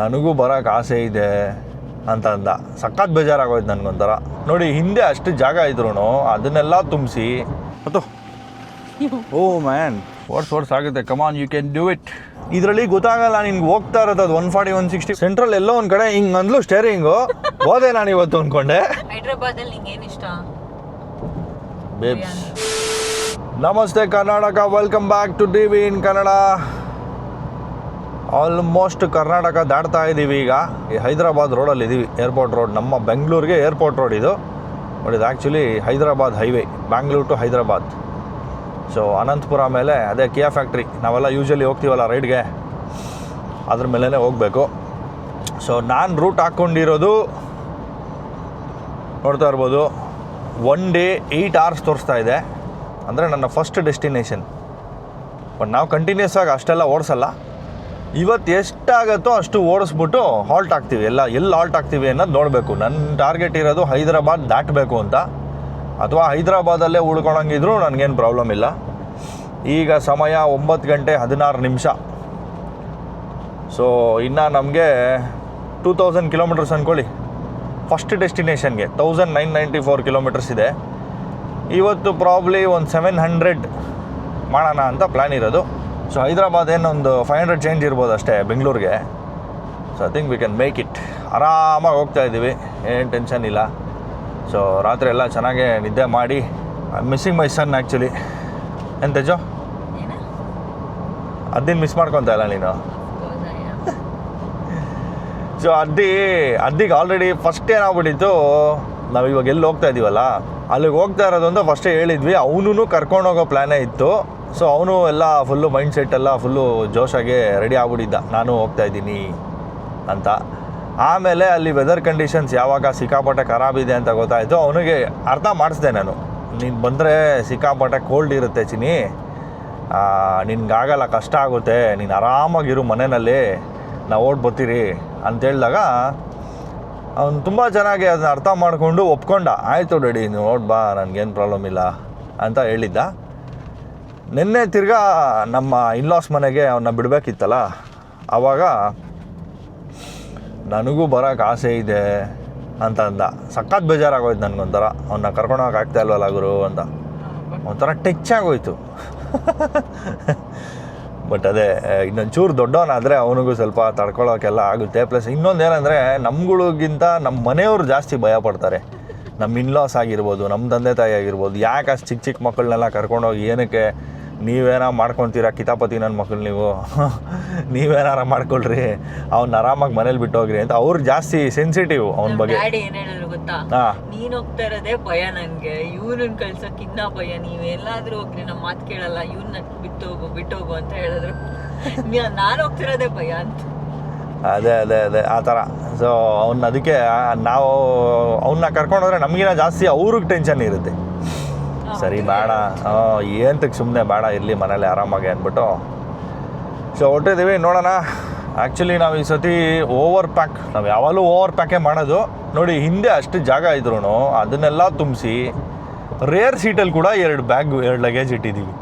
ನನಗೂ ಬರೋಕ್ಕೆ ಆಸೆ ಇದೆ ಅಂತ ಅಂದ. ಸಖತ್ ಬೇಜಾರಾಗೋಯ್ತು ನನಗೊಂಥರ. ನೋಡಿ ಹಿಂದೆ ಅಷ್ಟು ಜಾಗ ಇದ್ರು ಅದನ್ನೆಲ್ಲ ತುಂಬಿಸಿ ಮತ್ತು ಓ ಮ್ಯಾನ್ ಓಡ್ಸ್ ಓಡ್ಸ್ ಆಗುತ್ತೆ. Come on you can do it ಇದರಲ್ಲಿ ಗೊತ್ತಾಗಲ್ಲ ನಿನ್ಗೆ ಹೋಗ್ತಾ ಇರೋದು ಅದು one forty one sixty central ಎಲ್ಲೋ ಒಂದು ಕಡೆ ಹಿಂಗೆ ಅಂದ್ಲು ಸ್ಟೇರಿಂಗು ಹೋದೆ ನಾನು ಇವತ್ತು ಅಂದ್ಕೊಂಡೆ ಬೇಬ್ಸ್ ನಮಸ್ತೆ Karnataka welcome back to T V in Kannada almost Karnataka ದಾಟ್ತಾ ಇದ್ದೀವಿ ಈಗ. ಈ ಹೈದರಾಬಾದ್ ರೋಡಲ್ಲಿ ಇದ್ದೀವಿ ಏರ್ಪೋರ್ಟ್ ರೋಡ್ ನಮ್ಮ ಬೆಂಗಳೂರಿಗೆ ಏರ್ಪೋರ್ಟ್ ರೋಡ್ ಇದು. ಬಟ್ ಇದು actually Hyderabad highway Bangalore to Hyderabad. So Anantapur ಮೇಲೆ ಅದೇ ಕಿಯಾ ಫ್ಯಾಕ್ಟ್ರಿ ನಾವೆಲ್ಲ ಯೂಶಲಿ ಹೋಗ್ತೀವಲ್ಲ ರೈಡ್ಗೆ. ಅದ್ರ ಮೇಲೇ ಹೋಗಬೇಕು. ಸೊ ನಾನು ರೂಟ್ ಹಾಕ್ಕೊಂಡಿರೋದು ನೋಡ್ತಾ ಇರ್ಬೋದು. ಒನ್ ಡೇ ಏಯ್ಟ್ ಅವರ್ಸ್ ತೋರಿಸ್ತಾ ಇದೆ. ಅಂದರೆ ನನ್ನ ಫಸ್ಟ್ ಡೆಸ್ಟಿನೇಷನ್ ಬಟ್ ನಾವು ಕಂಟಿನ್ಯೂಸ್ ಆಗಿ ಅಷ್ಟೆಲ್ಲ ಓಡಿಸಲ್ಲ. ಇವತ್ತು ಎಷ್ಟಾಗತ್ತೋ ಅಷ್ಟು ಓಡಿಸ್ಬಿಟ್ಟು ಹಾಲ್ಟ್ ಆಗ್ತೀವಿ. ಎಲ್ಲ, ಎಲ್ಲಿ ಹಾಲ್ಟ್ ಆಗ್ತೀವಿ ಅನ್ನೋದು ನೋಡಬೇಕು. ನನ್ನ ಟಾರ್ಗೆಟ್ ಇರೋದು ಹೈದರಾಬಾದ್ ದಾಟಬೇಕು ಅಂತ. ಅಥವಾ ಹೈದರಾಬಾದಲ್ಲೇ ಉಳ್ಕೊಳಂಗಿದ್ರು ನನಗೇನು ಪ್ರಾಬ್ಲಮ್ ಇಲ್ಲ. ಈಗ ಸಮಯ ಒಂಬತ್ತು ಗಂಟೆ ಹದಿನಾರು ನಿಮಿಷ. ಸೊ ಇನ್ನು ನಮಗೆ ಟೂ ತೌಸಂಡ್ ಕಿಲೋಮೀಟರ್ಸ್ ಅಂದ್ಕೊಳ್ಳಿ first ಡೆಸ್ಟಿನೇಷನ್ಗೆ thousand nine ninety four kilometres ಇದೆ. ಇವತ್ತು ಪ್ರಾಬ್ಲಿ ಒಂದು ಸೆವೆನ್ ಹಂಡ್ರೆಡ್ ಮಾಡೋಣ ಅಂತ ಪ್ಲ್ಯಾನ್ ಇರೋದು. ಸೊ ಹೈದ್ರಾಬಾದ್ ಏನೊಂದು ಫೈವ್ ಹಂಡ್ರೆಡ್ ಚೇಂಜ್ ಇರ್ಬೋದು ಅಷ್ಟೇ ಬೆಂಗಳೂರಿಗೆ so I think we can make it ಆರಾಮಾಗಿ ಹೋಗ್ತಾ ಇದ್ದೀವಿ ಏನು ಟೆನ್ಷನ್ ಇಲ್ಲ. ಸೊ ರಾತ್ರಿ ಎಲ್ಲ ಚೆನ್ನಾಗೇ ನಿದ್ದೆ ಮಾಡಿ ಮಿಸ್ಸಿಂಗ್ ಮೈ ಸನ್ ಆ್ಯಕ್ಚುಲಿ ಏನು ತೇಜೋ? ಅದ್ದಿನ ಮಿಸ್ ಮಾಡ್ಕೊತಾ ಇಲ್ಲ ನೀನು. ಸೊ ಅದ್ದಿ ಅದ್ದಿಗೆ ಆಲ್ರೆಡಿ ಫಸ್ಟ್ ಏನಾಗ್ಬಿಟ್ಟಿತ್ತು ನಾವು ಇವಾಗ ಎಲ್ಲಿ ಹೋಗ್ತಾ ಇದ್ದೀವಲ್ಲ ಅಲ್ಲಿಗೆ ಹೋಗ್ತಾ ಇರೋದು ಅಂತ ಫಸ್ಟೇ ಹೇಳಿದ್ವಿ ಅವನು ಕರ್ಕೊಂಡೋಗೋ ಪ್ಲ್ಯಾನೇ ಇತ್ತು. ಸೊ ಅವನು ಎಲ್ಲ ಫುಲ್ಲು ಮೈಂಡ್ ಸೆಟ್ ಎಲ್ಲ ಫುಲ್ಲು ಜೋಶಾಗೆ ರೆಡಿ ಆಗ್ಬಿಟ್ಟಿದ್ದ. ನಾನು ಹೋಗ್ತಾ ಇದ್ದೀನಿ ಅಂತ. ಆಮೇಲೆ ಅಲ್ಲಿ ವೆದರ್ ಕಂಡೀಷನ್ಸ್ ಯಾವಾಗ ಸಿಕ್ಕಾಪಟ್ಟೆ ಖರಾಬಿದೆ ಅಂತ ಗೊತ್ತಾಯಿತು. ಅವನಿಗೆ ಅರ್ಥ ಮಾಡಿಸ್ದೆ ನಾನು. ನೀನು ಬಂದರೆ ಸಿಕ್ಕಾಪಟ್ಟೆ ಕೋಲ್ಡ್ ಇರುತ್ತೆ ಚಿನಿ ನಿನಗಾಗಲ್ಲ ಕಷ್ಟ ಆಗುತ್ತೆ. ನೀನು ಆರಾಮಾಗಿರು ಮನೆಯಲ್ಲಿ. ನಾವು ಓಡ್ ಬರ್ತೀರಿ ಅಂತೇಳಿದಾಗ ಅವನು ತುಂಬ ಚೆನ್ನಾಗಿ ಅದನ್ನ ಅರ್ಥ ಮಾಡಿಕೊಂಡು ಒಪ್ಕೊಂಡ. ಆಯಿತು ರೆಡಿ ನೀವು ಬಾ, ನನಗೇನು ಪ್ರಾಬ್ಲಮ್ ಇಲ್ಲ ಅಂತ ಹೇಳಿದ್ದ. ನಿನ್ನೆ ತಿರ್ಗಾ ನಮ್ಮ ಇನ್ಲಾಸ್ ಮನೆಗೆ ಅವನ್ನ ಬಿಡಬೇಕಿತ್ತಲ್ಲ ಆವಾಗ ನನಗೂ ಬರೋಕ್ಕೆ ಆಸೆ ಇದೆ ಅಂತ ಅಂದ. ಸಖತ್ ಬೇಜಾರಾಗೋಯ್ತು ನನಗೊಂಥರ. ಅವನ್ನ ಕರ್ಕೊಂಡೋಗಕ್ಕೆ ಆಗ್ತಾ ಇಲ್ವಲ್ಲ ಗುರು ಅಂತ. ಒಂಥರ ಟಚ್ ಆಗೋಯ್ತು. ಬಟ್ ಅದೇ ಇನ್ನೊಂದು ಚೂರು ದೊಡ್ಡವನಾದರೆ ಅವನಿಗೂ ಸ್ವಲ್ಪ ತಡ್ಕೊಳ್ಳೋಕೆಲ್ಲ ಆಗುತ್ತೆ. ಪ್ಲಸ್ ಇನ್ನೊಂದು ಏನಂದರೆ, ನಮ್ಗಳಿಗಿಂತ ನಮ್ಮ ಮನೆಯವರು ಜಾಸ್ತಿ ಭಯ ಪಡ್ತಾರೆ ನಮ್ಮ ಇನ್ಲಾಸ್ ಆಗಿರ್ಬೋದು ನಮ್ಮ ತಂದೆ ತಾಯಿ ಆಗಿರ್ಬೋದು, ಯಾಕೆ ಅಷ್ಟು ಚಿಕ್ಕ ಚಿಕ್ಕ ಮಕ್ಕಳನ್ನೆಲ್ಲ ಕರ್ಕೊಂಡೋಗಿ ಏನಕ್ಕೆ ನೀವೇನ ಮಾಡ್ಕೊತೀರಾ? ಕಿತಾಪತಿ ನನ್ನ ಮಕ್ಕಳು ನೀವು. ನೀವೇನಾರ ಮಾಡ್ಕೊಳ್ರಿ. ಅವ್ನ ಆರಾಮಾಗಿ ಮನೇಲಿ ಬಿಟ್ಟು ಹೋಗ್ರಿ ಅಂತ ಅವ್ರು ಜಾಸ್ತಿ ಸೆನ್ಸಿಟಿವ್ ಅವನ ಬಗ್ಗೆ. ಡ್ಯಾಡಿ ಏನ್ ಹೇಳಿದ್ರು ಗೊತ್ತಾ? ನೀನ್ ಹೋಗ್ತಾ ಇರೋದೇ ಭಯ ನನ್ಗೆ ಇವ್ರನ್ನ ಕಳ್ಸಕ್ ಇನ್ನ ಭಯ. ನೀವ್ ಎಲ್ಲಾದ್ರೂ ಹೋಗ್ರಿ ನಮ್ಮ ಮಾತು ಕೇಳಲ್ಲ. ಇವ್ನ ಬಿಟ್ಟು ಹೋಗು ಬಿಟ್ಟು ಹೋಗು ಅಂತ ಹೇಳಿದ್ರು. ನಾನು ಹೋಗ್ತಿರೋದೇ ಭಯ ಅಂತ. ಅದೇ ಅದೇ ಅದೇ. ಆ ಥರ. ಸೊ ಅವ್ನ ಅದಕ್ಕೆ ನಾವು ಅವನ್ನ ಕರ್ಕೊಂಡೋದ್ರೆ ನಮಗಿನ ಜಾಸ್ತಿ ಅವ್ರಿಗೆ ಟೆನ್ಷನ್ ಇರುತ್ತೆ. ಸರಿ ಬೇಡ. ಏನಂತಕ್ಕೆ ಸುಮ್ಮನೆ ಬೇಡ ಇರಲಿ ಮನೇಲಿ ಆರಾಮಾಗಿ ಅಂದ್ಬಿಟ್ಟು. ಸೊ ಹೊಟ್ಟಿದ್ದೀವಿ ನೋಡೋಣ. ಆ್ಯಕ್ಚುಲಿ ನಾವು ಈ ಸತಿ ಓವರ್ ಪ್ಯಾಕ್ ನಾವು ಯಾವಾಗಲೂ ಓವರ್ ಪ್ಯಾಕೇ ಮಾಡೋದು. ನೋಡಿ ಹಿಂದೆ ಅಷ್ಟು ಜಾಗ ಇದ್ರೂ ಅದನ್ನೆಲ್ಲ ತುಂಬಿಸಿ ರೇರ್ ಸೀಟಲ್ಲಿ ಕೂಡ ಎರಡು ಬ್ಯಾಗ್ ಎರಡು ಲಗೇಜ್ ಇಟ್ಟಿದ್ದೀವಿ.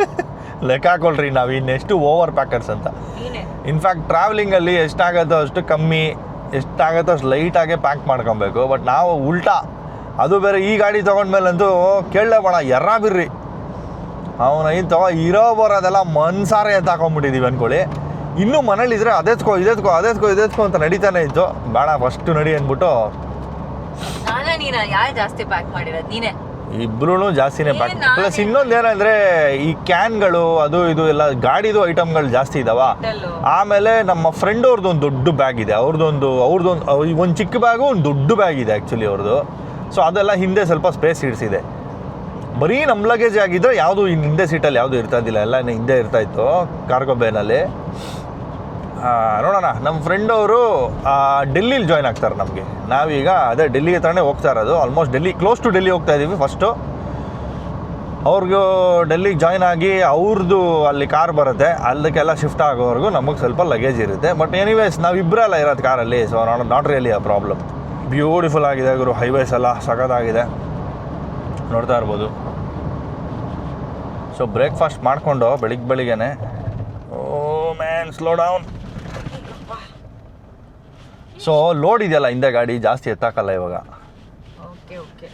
ಲೆಕ್ಕ ಹಾಕೊಳ್ರಿ ನಾವು ಇನ್ನೆಷ್ಟು ಓವರ್ ಪ್ಯಾಕರ್ಸ್ ಅಂತ ಇನ್ಫ್ಯಾಕ್ಟ್ ಟ್ರಾವೆಲಿಂಗಲ್ಲಿ ಎಷ್ಟಾಗುತ್ತೋ ಅಷ್ಟು ಕಮ್ಮಿ ಎಷ್ಟಾಗುತ್ತೋ ಅಷ್ಟು ಲೈಟಾಗೆ ಪ್ಯಾಕ್ ಮಾಡ್ಕೊಬೇಕು. ಬಟ್ ನಾವು ಉಲ್ಟಾ ಅದು ಬೇರೆ ಈ ಗಾಡಿ ತೊಗೊಂಡ್ಮೇಲಂತೂ ಕೇಳಲೇ ಎರ್ರಾ ಬಿರ್ರಿ. ಅವನ ತಗೋ ಇರೋ ಬರೋದೆಲ್ಲ ಮನ್ಸಾರೆ ಅಂತ ಹಾಕೊಂಡ್ಬಿಟ್ಟಿದ್ದೀವಿ ಅಂದ್ಕೊಳ್ಳಿ ಇನ್ನೂ ಮನೇಲಿದ್ರೆ ಅದೇತ್ಕೋ ಇದೆತ್ಕೋ ಅದೇತ್ಕೋ ಇದೆತ್ಕೋ ಅಂತ ನಡೀತಾನೆ ಇತ್ತು. ಬೇಡ ಫಸ್ಟು ನಡಿ ಅಂದ್ಬಿಟ್ಟು. ಜಾಸ್ತಿ ಪ್ಯಾಕ್ ಮಾಡಿರೋದ್? ನೀನೇ. ಇಬ್ರು ಜಾಸ್ತಿನೇ ಪ್ಯಾಕ್ ಪ್ಲಸ್ ಇನ್ನೊಂದು ಏನಂದ್ರೆ ಈ ಕ್ಯಾನ್ಗಳು ಅದು ಇದು ಎಲ್ಲ ಗಾಡಿದು ಐಟಮ್ಗಳು ಜಾಸ್ತಿ ಇದಾವ. ಆಮೇಲೆ ನಮ್ಮ ಫ್ರೆಂಡ್ ಅವ್ರದ್ದು ಒಂದು ದೊಡ್ಡ ಬ್ಯಾಗ್ ಇದೆ. ಅವ್ರದ್ದೊಂದು ಅವ್ರದ್ದೊಂದು ಒಂದು ಚಿಕ್ಕ ಬ್ಯಾಗು ಒಂದು ದೊಡ್ಡ ಬ್ಯಾಗ್ ಇದೆ ಆ್ಯಕ್ಚುಲಿ ಅವ್ರದ್ದು ಸೊ ಅದೆಲ್ಲ ಹಿಂದೆ ಸ್ವಲ್ಪ ಸ್ಪೇಸ್ ಇಡಿಸಿದೆ ಬರೀ ನಮ್ಮ ಲಗೇಜ್ ಆಗಿದ್ದರೆ ಯಾವುದು ಇನ್ನು ಹಿಂದೆ ಸೀಟಲ್ಲಿ ಯಾವುದು ಇರ್ತಾ ಇದ್ದಿಲ್ಲ, ಎಲ್ಲ ಹಿಂದೆ ಇರ್ತಾ ಇತ್ತು ಕಾರ್ಗೋ ಬೇನಲ್ಲಿ ನೋಡೋಣ ನಮ್ಮ ಫ್ರೆಂಡ್ ಅವರು ಡೆಲ್ಲಿಲಿ ಜಾಯ್ನ್ ಆಗ್ತಾರೆ ನಮಗೆ. ನಾವೀಗ ಅದೇ ಡೆಲ್ಲಿಗೆ ಹತ್ರನೇ ಹೋಗ್ತಾ ಇರೋದು almost Delhi close to Delhi ಹೋಗ್ತಾ ಇದ್ದೀವಿ ಫಸ್ಟು ಅವ್ರಿಗೂ ಡೆಲ್ಲಿಗೆ ಜಾಯ್ನ್ ಆಗಿ ಅವ್ರದ್ದು ಅಲ್ಲಿ ಕಾರ್ ಬರುತ್ತೆ ಅಲ್ಲಕ್ಕೆಲ್ಲ ಶಿಫ್ಟ್ ಆಗೋವರೆಗೂ ನಮಗೆ ಸ್ವಲ್ಪ ಲಗೇಜ್ ಇರುತ್ತೆ. ಬಟ್ ಎನಿವೇಸ್ ನಾವು ಇಬ್ಬರಲ್ಲ ಇರೋದು ಕಾರಲ್ಲಿ so not not really a problem beautiful ಆಗಿದೆ ಗುರು ಹೈವೇಸ್ ಎಲ್ಲ ಸಖತ್ತಾಗಿದೆ. ನೋಡ್ತಾ ಇರ್ಬೋದು. ಸೊ ಬ್ರೇಕ್ಫಾಸ್ಟ್ ಮಾಡಿಕೊಂಡು ಬೆಳಿಗ್ಗೆ ಬೆಳಿಗ್ಗೆನೆ. ಓ man slow down so load ಇದೆಯಲ್ಲ ಹಿಂದೆ ಗಾಡಿ ಜಾಸ್ತಿ ಎತ್ತಾಕಲ್ಲ ಇವಾಗ. ಓಕೆ ಓಕೆ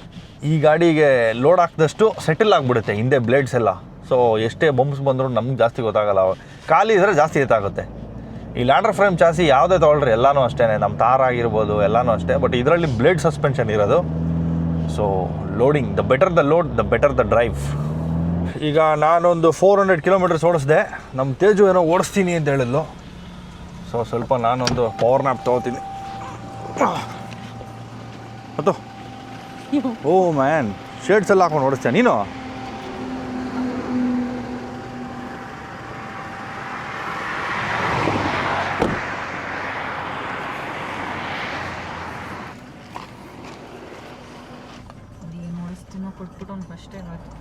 ಈ ಗಾಡಿಗೆ ಲೋಡ್ ಹಾಕಿದಷ್ಟು ಸೆಟಲ್ ಆಗಿಬಿಡುತ್ತೆ ಹಿಂದೆ ಬ್ಲೇಡ್ಸ್ ಎಲ್ಲ. ಸೊ ಎಷ್ಟೇ ಬಂಪ್ಸ್ ಬಂದರೂ ನಮ್ಗೆ ಜಾಸ್ತಿ ಗೊತ್ತಾಗಲ್ಲ. ಖಾಲಿ ಇದ್ರೆ ಜಾಸ್ತಿ ಎತ್ತಾಗುತ್ತೆ. ಈ ಲ್ಯಾಂಡರ್ ಫ್ರೇಮ್ ಚಾಸಿ ಯಾವುದೇ ತೊಗೊಳ್ರಿ ಎಲ್ಲನೂ ಅಷ್ಟೇ ನಮ್ಮ ತಾರ ಆಗಿರ್ಬೋದು ಎಲ್ಲನೂ ಅಷ್ಟೇ. ಬಟ್ ಇದರಲ್ಲಿ ಬ್ಲೇಡ್ ಸಸ್ಪೆನ್ಷನ್ ಇರೋದು. So loading the better the load the better the drive ಈಗ ನಾನೊಂದು ಫೋರ್ ಹಂಡ್ರೆಡ್ ಕಿಲೋಮೀಟರ್ಸ್ ಓಡಿಸ್ದೆ. ನಮ್ಮ ತೇಜು ಏನೋ ಓಡಿಸ್ತೀನಿ ಅಂತ ಹೇಳಿದ್ಲು. ಸೊ ಸ್ವಲ್ಪ ನಾನೊಂದು ಪವರ್ ನ್ಯಾಪ್ ತೊಗೋತೀನಿ. ಮತ್ತು ಓ ಮ್ಯಾನ್ ಶೇಡ್ಸ್ ಎಲ್ಲ ಹಾಕೊಂಡು ಓಡಿಸ್ತೀಯ ನೀನು ಅದೇನು ನೋಡಿಸ್ತೀನೋ ಕೊಟ್ಬಿಟ್ಟು ಅವ್ನು ಫಸ್ಟೇ ಇವತ್ತು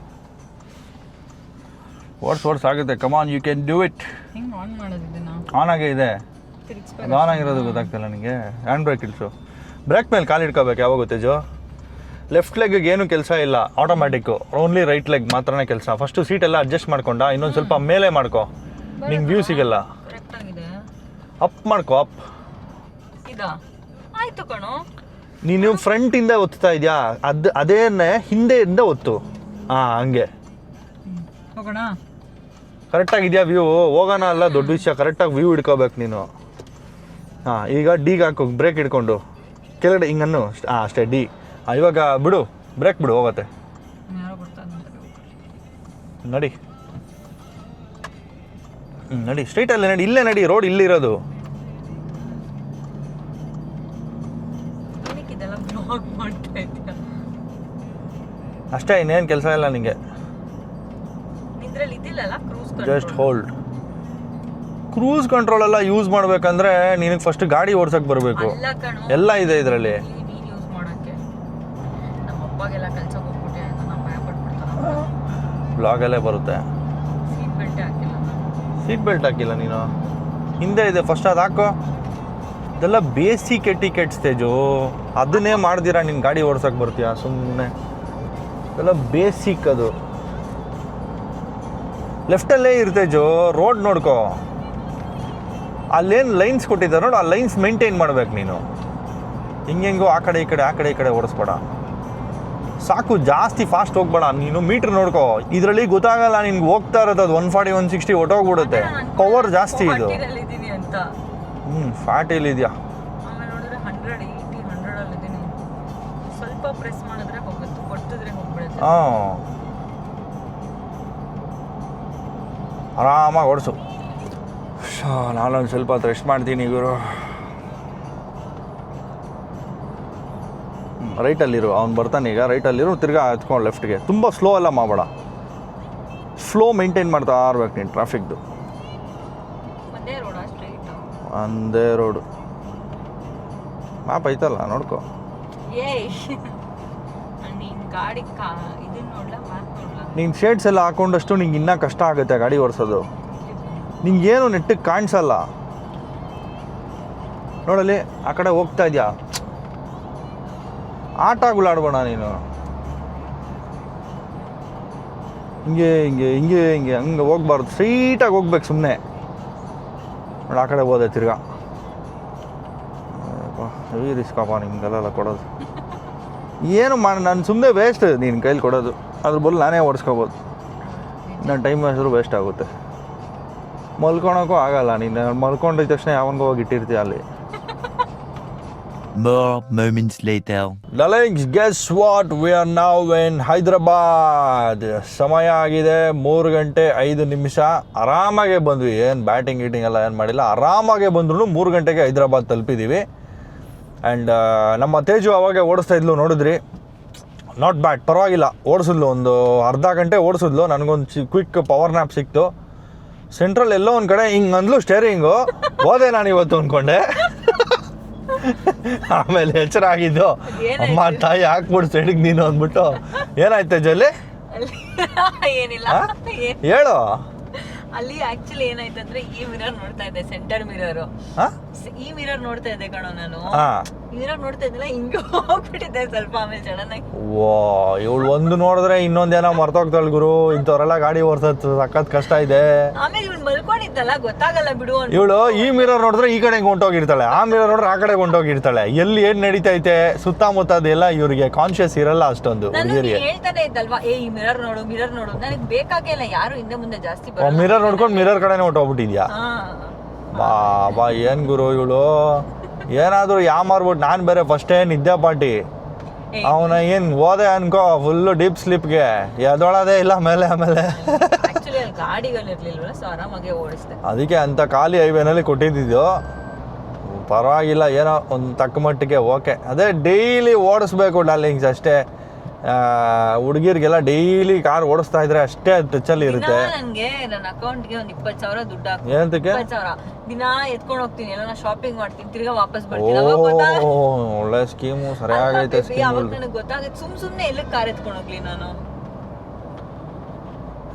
ಓಡಿಸ್ ಆಗುತ್ತೆ come on you can do it ಹೆಂಗೆ ಆನ್ ಮಾಡೋದು ಇದನ್ನ? ಆನ್ ಆಗೇ ಇದೆ ಅದು ಆನ್ ಆಗಿರೋದು ಗೊತ್ತಾಗ್ತಿಲ್ಲ ನನಗೆ ಹ್ಯಾಂಡ್ ಬ್ರೇಕ್ ಇಳಿಸು ಬ್ರೇಕ್ ಮೇಲೆ ಕಾಲು ಇಟ್ಕೋಬೇಕು. ಯಾವಾಗ ಜೋ? ಲೆಫ್ಟ್ ಲೆಗ್ಗೆ ಏನು ಕೆಲಸ ಇಲ್ಲ. ಆಟೋಮ್ಯಾಟಿಕ್ಕು ಓನ್ಲಿ ರೈಟ್ ಲೆಗ್ ಮಾತ್ರನೇ ಕೆಲಸ. ಫಸ್ಟು ಸೀಟ್ ಎಲ್ಲ ಅಡ್ಜಸ್ಟ್ ಮಾಡ್ಕೊಂಡ. ಇನ್ನೊಂದು ಸ್ವಲ್ಪ ಮೇಲೆ ಮಾಡ್ಕೊ. ನಿಂಗೆ ವ್ಯೂ ಸಿಗಲ್ಲ. ಅಪ್ ಮಾಡ್ಕೊ ಅಪ್ ಆಯ್ತು ಕಣೋ. ನೀನು ಫ್ರಂಟಿಂದ ಒತ್ತಾ ಇದೆಯಾ? ಅದು ಅದೇನೆ ಹಿಂದೆಯಿಂದ ಒತ್ತು. ಹಾಂ ಹಂಗೆ. ಹೋಗೋಣ? ಕರೆಕ್ಟಾಗಿದೆಯಾ ವ್ಯೂ ಹೋಗೋಣ ಅಲ್ಲ ದೊಡ್ಡ ವಿಷಯ ಕರೆಕ್ಟಾಗಿ ವ್ಯೂ ಹಿಡ್ಕೋಬೇಕು ನೀನು. ಹಾಂ ಈಗ ಡಿಗೆ ಹಾಕು ಬ್ರೇಕ್ ಹಿಡ್ಕೊಂಡು. ಕೆಳಗಡೆ ಹಿಂಗನ್ನು ಹಾಂ ಅಷ್ಟೇ ಡಿ ಹಾಂ ಇವಾಗ ಬಿಡು ಬ್ರೇಕ್ ಬಿಡು ಹೋಗತ್ತೆ. ನಡಿ. ಹ್ಞೂ ನಡಿ. ಸ್ಟ್ರೈಟಲ್ಲೇ ನಡಿ ಇಲ್ಲೇ ನಡಿ ರೋಡ್ ಇಲ್ಲಿರೋದು ಅಷ್ಟೇ ಇನ್ನೇನು ಕೆಲಸ ಇಲ್ಲ cruise just hold cruise control ಎಲ್ಲ ಯೂಸ್ ಮಾಡ್ಬೇಕಂದ್ರೆ ನಿನಗೆ ಫಸ್ಟ್ ಗಾಡಿ ಓಡ್ಸಕ್ಕೆ ಬರಬೇಕು. ಎಲ್ಲ ಇದೆ ಇದರಲ್ಲಿ. ಬ್ಲಾಗಲ್ಲೇ ಬರುತ್ತೆ. ಸೀಟ್ ಬೆಲ್ಟೇ ಹಾಕಿಲ್ಲ ನೀನು. ಹಿಂದೆ ಇದೆ ಫಸ್ಟ್ ಅದು ಹಾಕೋ. ಇದೆಲ್ಲ ಬೇಸಿಕ್ ಎಟಿಕೆಟ್ ಸ್ಟೇಜು ಅದನ್ನೇ ಮಾಡ್ದಿರಾ ನಿನ್ನ ಗಾಡಿ ಓಡ್ಸಕ್ಕೆ ಬರ್ತೀಯಾ? ಸುಮ್ಮನೆ ಇದೆಲ್ಲ ಬೇಸಿಕ್ ಅದು. ಲೆಫ್ಟಲ್ಲೇ ಜೋ ರೋಡ್ ನೋಡ್ಕೋ. ಅಲ್ಲೇನು ಲೈನ್ಸ್ ಕೊಟ್ಟಿದ್ದಾರೆ ನೋಡು ಆ ಲೈನ್ಸ್ ಮೇಂಟೈನ್ ಮಾಡ್ಬೇಕು ನೀನು. ಹಿಂಗೆಂಗೋ ಆ ಕಡೆ ಈ ಕಡೆ ಆ ಕಡೆ ಈ ಕಡೆ ಓಡಿಸ್ಬೇಡ. ಸಾಕು ಜಾಸ್ತಿ ಫಾಸ್ಟ್ ಹೋಗ್ಬೇಡ ನೀನು ಮೀಟ್ರ್ ನೋಡ್ಕೋ. ಇದರಲ್ಲಿ ಗೊತ್ತಾಗಲ್ಲ ನಿನ್ಗೆ ಹೋಗ್ತಾ ಇರೋದು ಅದು ಒನ್ ಫಾರ್ಟಿ ಒನ್ ಸಿಕ್ಸ್ಟಿ ಹೊಟ್ಟೋಗ್ಬಿಡುತ್ತೆ ಪವರ್ ಜಾಸ್ತಿ ಇದು. ಹ್ಞೂ ಫ್ಯಾಟ್ ಇದೆಯಾ? ಆಮೇಲೆ ಆರಾಮಾಗಿ ಓಡಿಸು. ನಾನೊಂದು ಸ್ವಲ್ಪ ಹೊತ್ತು ರೆಸ್ಟ್ ಮಾಡ್ತೀನಿ ಗುರು. ರೈಟಲ್ಲಿರು ಅವ್ನು ಬರ್ತಾನೆ ಈಗ. ರೈಟಲ್ಲಿರು ತಿರ್ಗಾ ಎತ್ಕೊಂಡು ಲೆಫ್ಟ್ಗೆ ತುಂಬ ಸ್ಲೋ ಎಲ್ಲ ಮಾಡಬೇಡ. ಸ್ಲೋ ಮೇಂಟೈನ್ ಮಾಡ್ತಾ ಆರ್ಬೇಕು ನೀನು ಟ್ರಾಫಿಕ್ದು ಒಂದೇ ರೋಡ ಮ್ಯಾಪ್ ಐತಲ್ಲ ನೋಡ್ಕೋ. ಗಾಡಿ ನೀನು ಶೇಡ್ಸ್ ಎಲ್ಲ ಹಾಕೊಂಡಷ್ಟು ನಿಂಗೆ ಇನ್ನೂ ಕಷ್ಟ ಆಗುತ್ತೆ ಗಾಡಿ ಓಡಿಸೋದು. ನಿಂಗೇನು ನೆಟ್ಟಿಗೆ ಕಾಣಿಸಲ್ಲ. ನೋಡಲಿ ಆ ಕಡೆ ಹೋಗ್ತಾ ಇದೆಯಾ? ಆಟಗಳು ಆಡ್ಬೋಣ ನೀನು. ಹಿಂಗೆ ಹಿಂಗೆ ಹಿಂಗೆ ಹಿಂಗೆ, ಹಂಗೆ ಹೋಗ್ಬಾರ್ದು. ಸ್ಟ್ರೈಟಾಗಿ ಹೋಗ್ಬೇಕು ಸುಮ್ಮನೆ ನೋಡಿ, ಆ ಕಡೆ ಹೋದೆ ತಿರ್ಗಾ. ಹೆವಿ ರಿಸ್ಕಪ್ಪ ನಿಮ್ಗೆಲ್ಲ ಕೊಡೋದು. ಏನು ಮಾಡಿ ನಾನು ಸುಮ್ಮನೆ ವೇಸ್ಟ್ ನೀನು ಕೈಲಿ ಕೊಡೋದು. ಅದ್ರ ಬದಲು ನಾನೇ ಓಡಿಸ್ಕೋಬೋದು. ನನ್ನ ಟೈಮ್ ಹೆಸರು ವೇಸ್ಟ್ ಆಗುತ್ತೆ. ಮಲ್ಕೊಳಕ್ಕೂ ಆಗಲ್ಲ ನೀನು ಮಲ್ಕೊಂಡಿದ ತಕ್ಷಣ ಯಾವಾಗ ಹೋಗಿ ಇಟ್ಟಿರ್ತೀಯ ಅಲ್ಲಿ. More moments later. Darlings guess what we are now in Hyderabad ಸಮಯ ಆಗಿದೆ ಮೂರು ಗಂಟೆ ಐದು ನಿಮಿಷ. ಆರಾಮಾಗೆ ಬಂದ್ವಿ. ಏನು ಬ್ಯಾಟಿಂಗ್ ಗೀಟಿಂಗ್ ಎಲ್ಲ ಏನು ಮಾಡಿಲ್ಲ. ಆರಾಮಾಗೆ ಬಂದ್ರೂ ಮೂರು ಗಂಟೆಗೆ ಹೈದ್ರಾಬಾದ್ ತಲುಪಿದ್ದೀವಿ ಆ್ಯಂಡ್ ನಮ್ಮ ತೇಜು ಅವಾಗೆ ಓಡಿಸ್ತಾ ಇದ್ಲು ನೋಡಿದ್ರಿ? ನಾಟ್ ಬ್ಯಾಡ್ ಪರವಾಗಿಲ್ಲ. ಓಡಿಸಿದ್ಲು ಒಂದು ಅರ್ಧ ಗಂಟೆ ಓಡಿಸಿದ್ಲು. ನನಗೊಂದು ಚಿ ಕ್ವಿಕ್ ಪವರ್ ನ್ಯಾಪ್ ಸಿಕ್ತು. ಸೆಂಟ್ರಲ್ ಎಲ್ಲೋ ಒಂದು ಕಡೆ ಹಿಂಗೆ ಅಂದ್ಲು ಸ್ಟೇರಿಂಗು ಹೋದೆ ನಾನು ಇವತ್ತು ಅಂದ್ಕೊಂಡೆ ಆಮೇಲೆ ಎಚ್ಚರ ಆಗಿದ್ದು? ಅಮ್ಮ ತಾಯಿ ಹಾಕ್ಬಿಡು ಸೈಡಿಗೆ ನೀನು ಅಂದ್ಬಿಟ್ಟು. ಏನಾಯ್ತು ಜಲ್ಲಿ? ಏನಿಲ್ಲ. ಹೇಳು. ಅಲ್ಲಿ ಆಕ್ಚುಲಿ ಏನಾಯ್ತಂದ್ರೆ ಈ ಮಿರರ್ ನೋಡ್ತಾ ಇದ್ದೆ ಸೆಂಟರ್ ಮಿರರ್ ಈ ಮಿರರ್ ನೋಡ್ತಾ ಇದ್ದೆ ಕಣೋ ನಾನು. ಇದ್ರಾಗ ನೋಡ್ತಾ ಇದ್ದಿಲ್ಲ ಹಿಂಗೆ ಹೋಗ್ಬಿಟ್ಟಿದ್ದೆ ಸ್ವಲ್ಪ ಆಮೇಲೆ ಸಡನ್ ಆಗಿ. ವಾ ಇವಳು ಒಂದು ನೋಡಿದ್ರೆ ಇನ್ನೊಂದೇನೋ ಮರ್ತೋಗ್ತಾಳೆ ಗುರು. ಇಂಥವರೆಲ್ಲ ಗಾಡಿ ಓಡ್ಸೋದು ಸಖತ್ ಕಷ್ಟ ಇದೆ. ಆಮೇಲೆ ಮಲ್ಕೊಂಡಿದ್ದಲ್ಲ ಗೊತ್ತಾಗಲ್ಲ ಬಿಡು ಅಂತ. ಇವಳು ಈ ಮಿರರ್ ನೋಡಿದ್ರೆ ಈ ಕಡೆ ಹೊಂಟೋಗಿರ್ತಾಳೆ. ಆ ಮಿರರ್ ನೋಡಿದ್ರೆ ಆ ಕಡೆ ಹೊಂಟೋಗಿರ್ತಾಳೆ. ಎಲ್ಲಿ ಏನ್ ನಡೀತೈತೆ ಸುತ್ತಮುತ್ತ ಅದೆಲ್ಲ ಇವರಿಗೆ ಕಾನ್ಶಿಯಸ್ ಇರಲ್ಲ ಅಷ್ಟೊಂದು ನಾನು ಹುಡುಗಿರಿಗೆ ಹೇಳ್ತಾನೆ ಇದ್ದಲ್ವಾ ಏ ಈ ಮಿರರ್ ನೋಡು ಮಿರರ್ ನೋಡು. ನನಗೆ ಬೇಕಾಗೇ ಇಲ್ಲ ಯಾರು ಹಿಂದೆ ಮುಂದೆ ಜಾಸ್ತಿ ಬರಲ್ಲ. ಮಿರರ್ ನೋಡ್ಕೊಂಡು ಮಿರರ್ ಕಡೆನೇ ಹೊಂಟೋಗ್ಬಿಟ್ಟಿದ್ಯಾ? ಹಾ. ಬಾ ಬಾ ಏನ್ ಗುರು ಇವಳು? ಏನಾದ್ರು ಯಾ ಮಾರ್ಬಿಟ್ಟು ನಾನು ಬೇರೆ ಫಸ್ಟೇ ನಿದ್ದೆ ಪಾಟಿ ಅವನ ಏನ್ ಹೋದೆ ಅನ್ಕೋ ಫುಲ್ಲು ಡೀಪ್ ಸ್ಲಿಪ್ಗೆ ಎದೊಳದೇ ಇಲ್ಲ ಮೇಲೆ ಆಮೇಲೆ. ಅದಕ್ಕೆ ಅಂತ ಖಾಲಿ ಹೈವೇನಲ್ಲಿ ಕೊಟ್ಟಿದ್ದು ಪರವಾಗಿಲ್ಲ ಏನೋ ಒಂದು ತಕ್ಕ ಮಟ್ಟಿಗೆ ಓಕೆ. ಅದೇ ಡೈಲಿ ಓಡಿಸ್ಬೇಕು ಡಾರ್ಲಿಂಗ್ಸ್ ಅಷ್ಟೇ. ಹುಡುಗಿರಿಗೆಲ್ಲ ಡೈಲಿ ಕಾರ್ ಓಡಿಸ್ತಾ ಇದ್ರೆ ಅಷ್ಟೇ ಟಚಲ್ಲಿ ಇರುತ್ತೆ. ನನ್ಗೆ ನನ್ನ ಅಕೌಂಟ್ಗೆ ಒಂದ್ ಇಪ್ಪತ್ ಸಾವಿರ ದುಡ್ಡು ಹಾಕ್ತೀನಿ ಏನಂತಕ್ಕೆ? ಇಪ್ಪತ್ ಸಾವಿರ. ದಿನ ಎತ್ಕೊಂಡು ಹೋಗ್ತೀನಿ ಎಲ್ಲ ನಾ ಶಾಪಿಂಗ್ ಮಾಡ್ತೀನಿ ತಿರ್ಗಾ ವಾಪಸ್ ಓ ಬರ್ತೀನಿ. ಅವಾಗ ಗೊತ್ತಾಗ ಒಳ್ಳೆ ಸ್ಕೀಮು ಸರಿಯಾಗೈತೆ ಅವಾಗ ಸ್ಕೀಮ್ ನನಗೆ ಗೊತ್ತಾಗುತ್ತೆ ಸುಮ್ ಸುಮ್ನೆ ಎಲ್ಲಿ ಕಾರ್ ಎತ್ಕೊಂಡು ಹೋಗ್ಲಿ ನಾನು.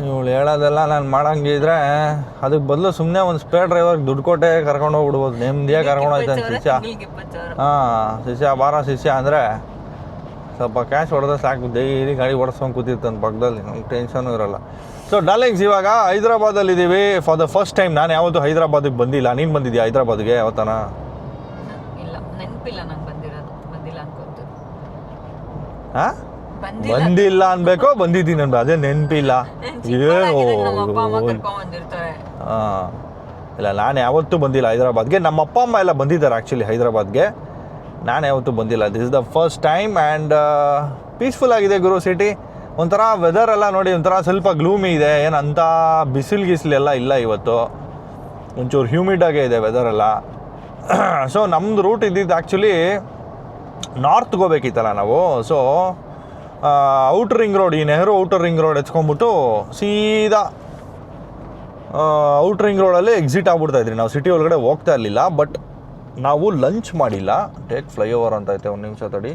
ಇವಳು ಹೇಳೋದೆಲ್ಲ ನಾನು ಮಾಡಂಗಿದ್ರೆ ಅದಕ್ಕೆ ಬದಲು ಸುಮ್ಮನೆ ಒಂದು ಸ್ಪೇರ್ ಡ್ರೈವರ್ ದುಡ್ಡು ಕೊಟ್ಟೆ ಕರ್ಕೊಂಡು ಹೋಗ್ಬಿಡ್ಬೋದು. ನೆಮ್ಮದಿಯಾಗಿ ಕರ್ಕೊಂಡು ಹೋಯ್ತಾನೆ ಶಿಷ್ಯ. ತಿಂಗಳಿಗೆ ಇಪ್ಪತ್ತು ಸಾವಿರ? ಹಾಂ ಶಿಷ್ಯ ಬಾರ ಶಿಷ್ಯ ಅಂದರೆ ಸ್ವಲ್ಪ ಕ್ಯಾಶ್ ಹೊಡೆದ್ರೆ ಸಾಕು. ಡೈಲಿ ಗಾಡಿ ಓಡಿಸ್ಕೊಂಡು ಕೂತಿರ್ತಾನೆ ಪಕ್ಕದಲ್ಲಿ. ನಮ್ಗೆ ಟೆನ್ಷನು ಇರೋಲ್ಲ. ಸೊ ಡಾರ್ಲಿಂಗ್ಸ್ ಇವಾಗ ಹೈದ್ರಾಬಾದಲ್ಲಿ ಇದ್ದೀವಿ ಫಾರ್ ದ ಫಸ್ಟ್ ಟೈಮ್ ನಾನು ಯಾವತ್ತೂ ಹೈದ್ರಾಬಾದಿಗೆ ಬಂದಿಲ್ಲ. ನೀನು ಬಂದಿದ್ಯಾ ಹೈದ್ರಾಬಾದ್ಗೆ ಯಾವತ್ತಾನ? ಇಲ್ಲ ನೆನಪಿಲ್ಲ ನಂಗೆ ಬಂದಿರೋದು. ಬಂದಿಲ್ಲ ಅನ್ಕೊಂತೀನಿ ಹಾಂ? ಬಂದಿಲ್ಲ. ಅನ್ಬೇಕು? ಬಂದಿದ್ದೀನಿ ಅನ್ಬೇಕು? ಅದೇ ನೆನಪಿಲ್ಲ. ಏನು ಹಾಂ. ಇಲ್ಲ ನಾನು ಯಾವತ್ತೂ ಬಂದಿಲ್ಲ ಹೈದ್ರಾಬಾದ್ಗೆ. ನಮ್ಮ ಅಪ್ಪ ಅಮ್ಮ ಎಲ್ಲ ಬಂದಿದ್ದಾರೆ ಆ್ಯಕ್ಚುಲಿ ಹೈದ್ರಾಬಾದ್ಗೆ. ನಾನು ಯಾವತ್ತೂ ಬಂದಿಲ್ಲ. This is the first time and peaceful ಆಗಿದೆ ಗುರು ಸಿಟಿ ಒಂಥರ ವೆದರ್ ಎಲ್ಲ ನೋಡಿ ಒಂಥರ ಸ್ವಲ್ಪ ಗ್ಲೂಮಿ ಇದೆ. ಏನು ಅಂಥ ಬಿಸಿಲು ಗಿಸಿಲೆಲ್ಲ ಇಲ್ಲ ಇವತ್ತು. ಒಂಚೂರು ಹ್ಯೂಮಿಡಾಗೇ ಇದೆ ವೆದರೆಲ್ಲ ಸೊ ನಮ್ಮದು ರೂಟ್ ಇದ್ದಿದ್ದು ಆ್ಯಕ್ಚುಲಿ ನಾರ್ತ್ಗೆ ಹೋಗ್ಬೇಕಿತ್ತಲ್ಲ ನಾವು. ಸೊ ಔಟರ್ ರಿಂಗ್ ರೋಡ್ ಈ ನೆಹರು ಔಟರ್ ರಿಂಗ್ ರೋಡ್ ಹೆಚ್ಕೊಂಬಿಟ್ಟು ಸೀದಾ ಔಟ್ ರಿಂಗ್ ರೋಡಲ್ಲಿ ಎಕ್ಸಿಟ್ ಆಗ್ಬಿಡ್ತಾ ಇದ್ರಿ. ನಾವು ಸಿಟಿ ಒಳಗಡೆ ಹೋಗ್ತಾ ಇರಲಿಲ್ಲ ಬಟ್ ನಾವು ಲಂಚ್ ಮಾಡಿಲ್ಲ. ಟೇಕ್ ಫ್ಲೈಓವರ್ ಅಂತ ಐತೆ ಒಂದು ನಿಮಿಷ ತಡಿ.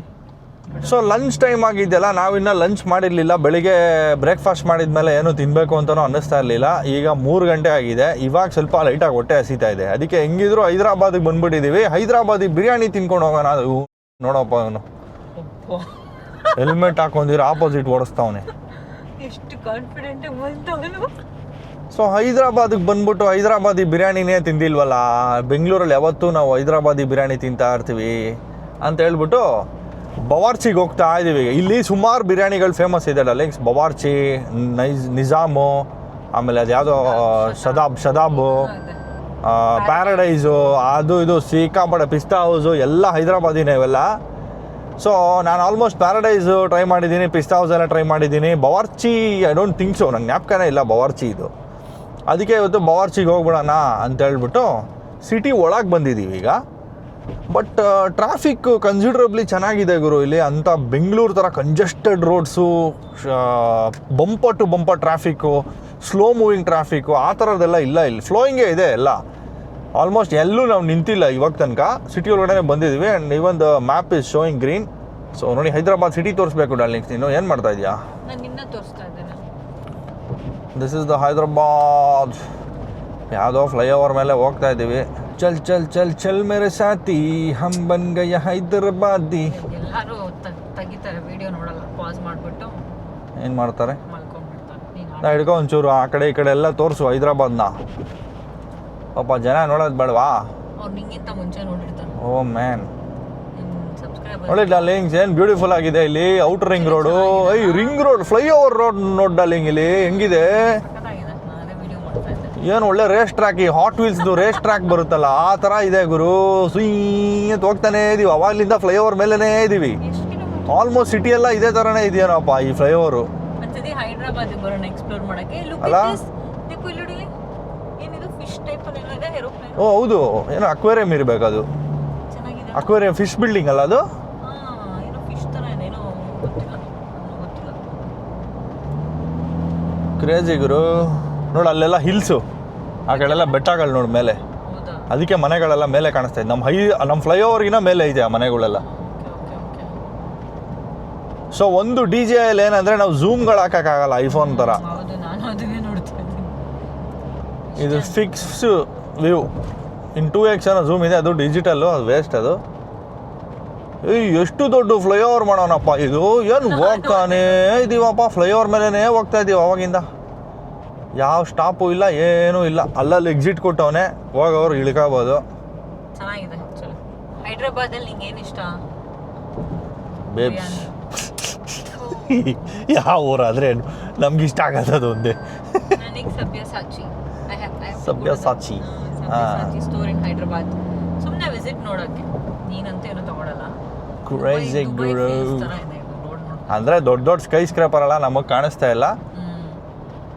ಸೊ ಲಂಚ್ ಟೈಮ್ ಆಗಿದ್ದೆಲ್ಲ ನಾವಿನ್ನ ಲಂಚ್ ಮಾಡಿರಲಿಲ್ಲ. ಬೆಳಿಗ್ಗೆ ಬ್ರೇಕ್ಫಾಸ್ಟ್ ಮಾಡಿದ ಮೇಲೆ ಏನು ತಿನ್ನಬೇಕು ಅಂತಲೂ ಅನ್ನಿಸ್ತಾ ಇರಲಿಲ್ಲ. ಈಗ ಮೂರು ಗಂಟೆ ಆಗಿದೆ. ಇವಾಗ ಸ್ವಲ್ಪ ಲೈಟಾಗಿ ಹೊಟ್ಟೆ ಹಸಿತಾ ಇದೆ. ಅದಕ್ಕೆ ಹೆಂಗಿದ್ರು ಹೈದ್ರಾಬಾದಿಗೆ ಬಂದ್ಬಿಟ್ಟಿದ್ದೀವಿ ಹೈದ್ರಾಬಾದಿ ಬಿರಿಯಾನಿ ತಿನ್ಕೊಂಡು ಹೋಗೋಣ. ಅದು ನೋಡಪ್ಪ ಅವನು. ಹೆಲ್ಮೆಟ್ ಹಾಕೊಂಡಿರೋ ಆಪೋಸಿಟ್ ಓಡಿಸ್ತಾವನೆ. ಎಷ್ಟು ಕಾನ್ಫಿಡೆಂಟ್ ಸೊ ಹೈದ್ರಾಬಾದಿಗೆ ಬಂದ್ಬಿಟ್ಟು ಹೈದ್ರಾಬಾದಿ ಬಿರಿಯಾನಿನೇ ತಿಂದಿಲ್ವಲ್ಲ? ಬೆಂಗಳೂರಲ್ಲಿ ಯಾವತ್ತೂ ನಾವು ಹೈದ್ರಾಬಾದಿ ಬಿರಿಯಾನಿ ತಿಂತಾ ಇರ್ತೀವಿ ಅಂತ ಹೇಳ್ಬಿಟ್ಟು ಬವಾರ್ಚಿಗೆ ಹೋಗ್ತಾ ಇದ್ದೀವಿ ಇಲ್ಲಿ ಸುಮಾರು ಬಿರಿಯಾನಿಗಳು ಫೇಮಸ್ ಇದೆ ಲಿಂಕ್ಸ್ ಬವಾರ್ಚಿ ನೈಜ್ ನಿಜಾಮು ಆಮೇಲೆ ಅದು ಯಾವುದೋ ಶದಾಬ್ ಶದಾಬು ಪ್ಯಾರಡೈಸು ಅದು ಇದು ಸಿಕ್ಕಾಪಡೆ ಪಿಸ್ತಾ ಹೌಸು ಎಲ್ಲ ಹೈದ್ರಾಬಾದಿನೇ ಇವೆಲ್ಲ. ಸೊ ನಾನು ಆಲ್ಮೋಸ್ಟ್ ಪ್ಯಾರಡೈಸು ಟ್ರೈ ಮಾಡಿದ್ದೀನಿ ಪಿಸ್ತಾ ಹೌಸ್ ಎಲ್ಲ ಟ್ರೈ ಮಾಡಿದ್ದೀನಿ. Bawarchi I don't think so ನಂಗೆ ಜ್ಞಾಪಕನೇ ಇಲ್ಲ ಬವಾರ್ಚಿ ಇದು. ಅದಕ್ಕೆ ಇವತ್ತು ಬವಾರ್ಚಿಗೆ ಹೋಗ್ಬಿಡೋಣ ಅಂತ ಹೇಳ್ಬಿಟ್ಟು ಸಿಟಿ ಒಳಗೆ ಬಂದಿದ್ದೀವಿ ಈಗ. ಬಟ್ ಟ್ರಾಫಿಕ್ ಕನ್ಸಿಡರಬ್ಲಿ ಚೆನ್ನಾಗಿದೆ ಗುರು ಇಲ್ಲಿ. ಅಂಥ ಬೆಂಗಳೂರು ಥರ congested roads bumper to bumper traffic slow moving traffic ಆ ಥರದ್ದೆಲ್ಲ ಇಲ್ಲ ಇಲ್ಲಿ. ಫ್ಲೋಯಿಂಗೇ ಇದೆ ಎಲ್ಲ. ಆಲ್ಮೋಸ್ಟ್ ಎಲ್ಲೂ ನಾವು ನಿಂತಿಲ್ಲ ಇವಾಗ ತನಕ. ಸಿಟಿ ಒಳಗಡೆ ಬಂದಿದ್ದೀವಿ and even the map is showing green so ನೋಡಿ ಹೈದ್ರಾಬಾದ್ ಸಿಟಿ ತೋರಿಸ್ಬೇಕು ಡಾರ್ಲಿಂಗ್ಸ್ ನೀನು ಏನು ಮಾಡ್ತಾ ಇದೆಯಾ ನಾನು ನಿನ್ನ ತೋರಿಸ್ತಾ ಇದ್ದೇನೆ ದಿಸ್ ಇಸ್ ದ ಹೈದ್ರಾಬಾದ್ ಯಾವುದೋ ಫ್ಲೈಓವರ್ ಮೇಲೆ ಹೋಗ್ತಾ ಇದ್ದೀವಿ ಚಲ್ ಚಲ್ ಚಲ್ ಚಲ್ ಮೇರೆ ಸಾತಿ ಹಮ್ ಬನ್ ಗಯ ಹೈದರಾಬಾದಿ. ಎಲ್ಲರೂ ತೆಗಿತಾರೆ ವಿಡಿಯೋ ನೋಡಲ್ಲ ಪಾಸ್ ಮಾಡ್ಬಿಟ್ಟು ಏನು ಮಾಡ್ತಾರೆ? ನಾ ಹಿಡ್ಕೊ ಒಂಚೂರು ಆ ಕಡೆ ಈ ಕಡೆ ಎಲ್ಲ ತೋರಿಸು ಹೈದ್ರಾಬಾದ್ನ. ಪಾಪ ಜನ ನೋಡೋದು ಬೇಡವಾ? ಓ ಮ್ಯಾನ್ ನೋಡಿ ಡಾರ್ಲಿಂಗ್ಸ್ ಏನು ಬ್ಯೂಟಿಫುಲ್ ಆಗಿದೆ ಇಲ್ಲಿ outer ring road I ring road flyover road ನೋಡಿ ಡಾರ್ಲಿಂಗ್ ಇಲ್ಲಿ. ಹೆಂಗಿದೆ? ಏನು ಒಳ್ಳೆ ರೇಸ್ ಟ್ರ್ಯಾಕ್ ಈ ಹಾಟ್ ವೀಲ್ಸ್ದು ರೇಸ್ ಟ್ರ್ಯಾಕ್ ಬರುತ್ತಲ್ಲ ಆ ಥರ ಇದೆ ಗುರು. ಅಂತ ಹೋಗ್ತಾನೇ ಇದೀವಿ. ಅವಾಗ್ಲಿಂದ ಫ್ಲೈಓವರ್ ಮೇಲೇ ಇದೀವಿ. ಆಲ್ಮೋಸ್ಟ್ ಸಿಟಿ ಎಲ್ಲ ಇದೇ ಥರನೇ ಇದೆಯೇನಪ್ಪ ಈ ಫ್ಲೈ ಓವರು ಅಲ್ಲ? ಓ ಹೌದು. ಏನೋ ಅಕ್ವೇರಿಯಂ ಇರಬೇಕು ಅದು. ಅಕ್ವೇರಿಯಂ ಫಿಶ್ ಬಿಲ್ಡಿಂಗ್ ಅಲ್ಲ ಅದು? ಕ್ರೇಜಿ ಗುರು. ನೋಡು ಅಲ್ಲೆಲ್ಲ ಹಿಲ್ಸು ಆ ಕಡೆಲ್ಲ ಬೆಟ್ಟಗಳು ನೋಡು ಮೇಲೆ. ಅದಕ್ಕೆ ಮನೆಗಳೆಲ್ಲ ಮೇಲೆ ಕಾಣಿಸ್ತಾ ಇದೆ. ನಮ್ಮ ಹೈ ನಮ್ಮ ಫ್ಲೈಓವರ್ಗಿನ ಮೇಲೆ ಇದೆ ಆ ಮನೆಗಳೆಲ್ಲ. ಸೊ ಒಂದು ಡಿ ಜೆ ಅಲ್ಲಿ ಏನಂದ್ರೆ ನಾವು ಝೂಮ್ಗಳು ಹಾಕೋಕ್ಕಾಗಲ್ಲ ಐಫೋನ್ ಥರ. ಇದು fix view in two X ಏನೋ ಝೂಮ್ ಇದೆ ಅದು ಡಿಜಿಟಲ್ಲು ಅದು ವೇಸ್ಟ್ ಅದು. ಏಯ್ ಎಷ್ಟು ದೊಡ್ಡ ಫ್ಲೈಓವರ್ ಮಾಡೋಣಪ್ಪ. ಇದು ಏನು ಹೋಗ್ತಾನೇ ಇದೀವಪ್ಪ. ಫ್ಲೈಓವರ್ ಮೇಲೇ ಹೋಗ್ತಾ ಇದ್ದೀವಿ ಅವಾಗಿಂದ. ಯಾವ ಸ್ಟಾಪು ಇಲ್ಲ ಏನೂ ಇಲ್ಲ. ಅಲ್ಲಲ್ಲಿ ಎಕ್ಸಿಟ್ ಕೊಟ್ಟವನೆ ಹೋಗೋರು ಇಳ್ಕೋಬೋದು. ಚೆನ್ನಾಗಿದೆ ಹೈದ್ರಾಬಾದಲ್ಲಿ ಇಷ್ಟ? ಬೇಬ್ಸ್ ಯಾವ ಊರಾದ್ರೆ ನಮ್ಗೆ ಇಷ್ಟ ಆಗತ್ತದೊಂದೇ ಸಭ್ಯ ಸಾಕ್ಷಿ I have- Sabyasachi store in Hyderabad. ಸುಮ್ಮನೆ ವಿಸಿಟ್ ನೋಡೋಕ್ಕೆ. ನೀನಂತೂ ಏನು ತಗೊಳಲ್ಲ. ಕ್ರೇಜಿ ಗುರು. ಅಂದರೆ ದೊಡ್ಡ ದೊಡ್ಡ ಸ್ಕೈ ಸ್ಕ್ರಾಪರ್ ಅಲ್ಲ ನಮಗೆ ಕಾಣಿಸ್ತಾ ಇಲ್ಲ.